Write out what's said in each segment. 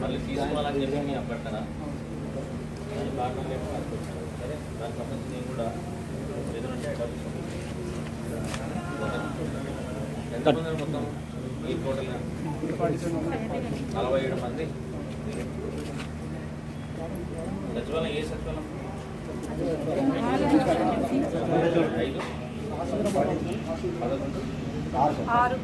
మళ్ళీ తీసుకోవాలని చెప్పి మీ అభ్యర్థన దాని కారణం లేక సరే సంబంధించి నేను కూడా ఎంతమంది మొత్తం ఈ టోటల్ నలభై ఏడు మంది. సచివాలయం ఏ సచివాలయం? ఉన్నారు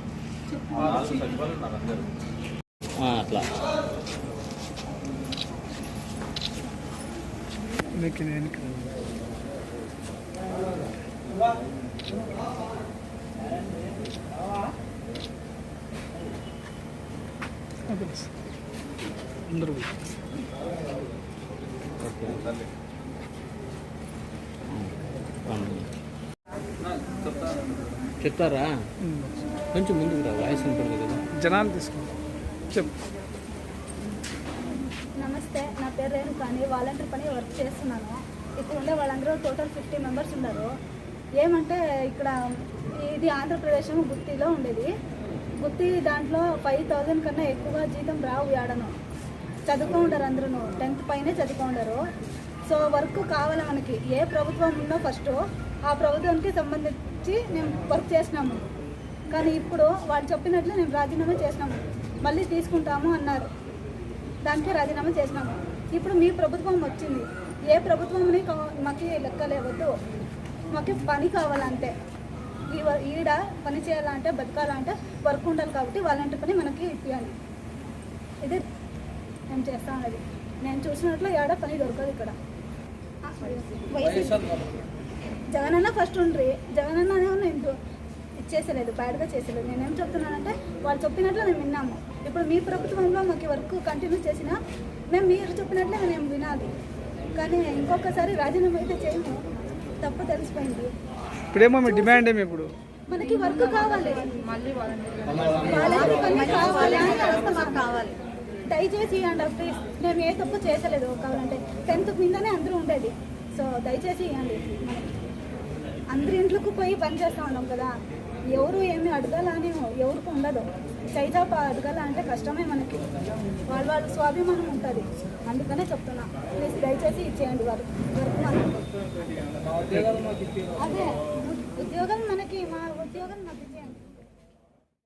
అందరూ అట్లా ఓకే చెప్తారా? కొంచెం ముందుకు రా వాయిస్ వినపడదు కదా. జనాలు చెప్పు. నమస్తే నా పేరు రేణుకాని వాలంటీర్ పని వర్క్ చేస్తున్నాను. ఇక్కడ ఉండే వాళ్ళందరూ టోటల్ ఫిఫ్టీ మెంబర్స్ ఉన్నారు. ఏమంటే ఇక్కడ ఇది ఆంధ్రప్రదేశ్ గుత్తిలో ఉండేది. గుత్తి దాంట్లో ఫైవ్ థౌజండ్ కన్నా ఎక్కువ జీతం రావు ఏడను చదువుకో ఉండరు అందరూ టెన్త్ పైనే చదువుకో ఉండరు. సో వర్క్ కావాలి మనకి. ఏ ప్రభుత్వం ఉందో ఫస్ట్ ఆ ప్రభుత్వానికి సంబంధించి మేము వర్క్ చేసినాము. కానీ ఇప్పుడు వాళ్ళు చెప్పినట్లు మేము రాజీనామా చేసినాము. మళ్ళీ తీసుకుంటాము అన్నారు. దానికి రాజీనామా చేసినాము. ఇప్పుడు మీ ప్రభుత్వం వచ్చింది. ఏ ప్రభుత్వంని కా- మాకు లెక్కలేవద్దు. మాకు పని కావాలంటే. ఈ వ- ఈడ పని చేయాలంటే బతకాలంటే వర్క్ ఉండాలి కాబట్టి వాళ్ళంటి పని మనకి ఇప్పియాలి. ఇది మేము చేస్తా ఉన్నది. నేను చూసినట్లు ఏడా పని దొరకదు ఇక్కడ. జగనన్న ఫస్ట్ ఉండ్రి. జగనన్న నేను ఇచ్చేసలేదు బ్యాడ్గా చేసలేదు. నేనేం చెప్తున్నానంటే వాళ్ళు చెప్పినట్లు మేము విన్నాము. ఇప్పుడు మీ ప్రభుత్వంలో మాకు వర్క్ కంటిన్యూ చేసినా మేము మీరు చెప్పినట్లే మేము వినాలి. కానీ ఇంకొకసారి రాజీనామా అయితే చేయము. తప్పు తెలిసిపోయింది. ఇప్పుడేమో మీ డిమాండ్ ఏమి ఇప్పుడు? మనకి వర్క్ కావాలి. మళ్ళీ వాళ్ళకి పని కావాలి. కావాలి. దయచేసి ఇవ్వండి ప్లీజ్ మేము ఏ తప్పు చేసలేదు. కావాలంటే టెన్త్ మీదనే అందరూ ఉండేది. సో దయచేసి ఇవ్వండి అందరి ఇంట్లోకి పోయి పని చేస్తూ ఉన్నాం కదా. ఎవరు ఏమి అడగాలని ఎవరికి ఉండదు. చైతాప అడగాల అంటే కష్టమే మనకి. వాళ్ళ వాళ్ళ స్వాభిమానం ఉంటుంది. అందుకనే చెప్తున్నా. ప్లీజ్ దయచేసి ఇచ్చేయండి వారు. అదే ఉద్యోగం మనకి మా ఉద్యోగం మాకు ఇచ్చేయండి.